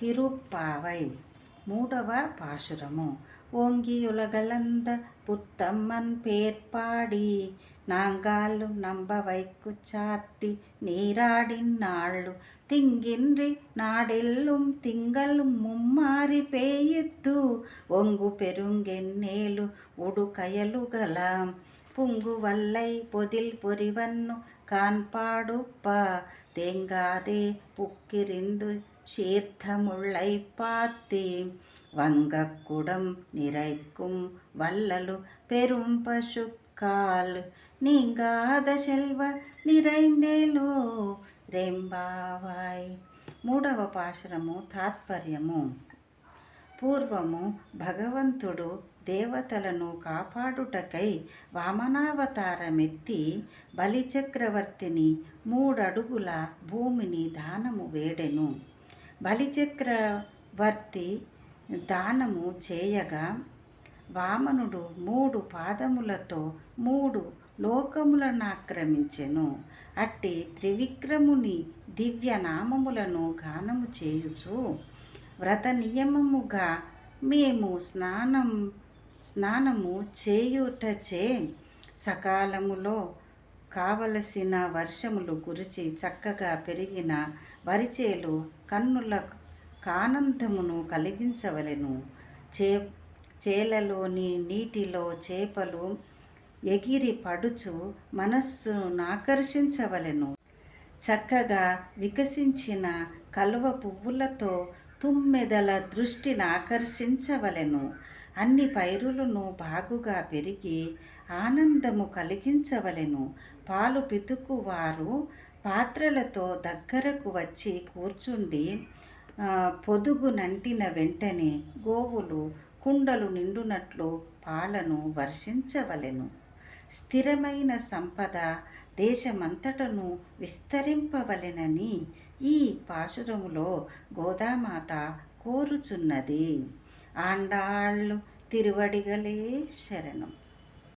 திருப்பாவை. மூடவர் பாசுரமு? ஓங்கியுலகலந்த புத்தம்மன் பேர்பாடி. நாங்காலும் நம்ப வைக்கு சாத்தி நீராடின் நாளு திங்கின்றி நாடெல்லும் திங்களும் மும்மாறி பேயித்து. ஒங்கு பெருங்கென்னேಲು ಉಡುಕಯಲುಗಲಾಂ புங்கு வல்லை பொதில் பொறிவன்னு காண்பாடுப்பா. தேங்காதே புக்கிரிந்து சீர்த்தமுள்ளை பார்த்தே வங்கக்குடம் நிறைக்கும் வல்லலு பெரும் பசுக்கால் நீங்காத செல்வ நிறைந்தேலோ రెంబావాయ్. మూడవ పాశరము తాత్పర్యము. పూర్వము భగవంతుడు దేవతలను కాపాడుటకై వామనావతారమెత్తి బలిచక్రవర్తిని మూడడుగుల భూమిని దానము వేడెను. బలిచక్రవర్తి దానము చేయగా వామనుడు మూడు పాదములతో మూడు లోకములను ఆక్రమించెను. అట్టి త్రివిక్రముని దివ్య నామములను గానము చేయుచు వ్రత నియమముగా మేము స్నానం స్నానము చేయుటచే సకాలములో కావలసిన వర్షములు కురిచి చక్కగా పెరిగిన వరిచేలు కన్నుల కానందమును కలిగించవలెను. చే చేలలోని నీటిలో చేపలు ఎగిరి పడుచు మనస్సును ఆకర్షించవలెను చక్కగా వికసించిన కలువ పువ్వులతో తుమ్మెదల దృష్టిని ఆకర్షించవలెను. అన్ని పైరులను బాగుగా పెరిగి ఆనందము కలిగించవలెను. పాలు పితుకువారు పాత్రలతో దగ్గరకు వచ్చి కూర్చుండి పొదుగు నంటిన వెంటనే గోవులు కుండలు నిండునట్లు పాలను వర్షించవలెను. స్థిరమైన సంపద దేశమంతటను విస్తరింపవలెనని ఈ పాశురములో గోదామాత కోరుచున్నది. ఆండాళ్ళు తిరువడిగలే శరణం.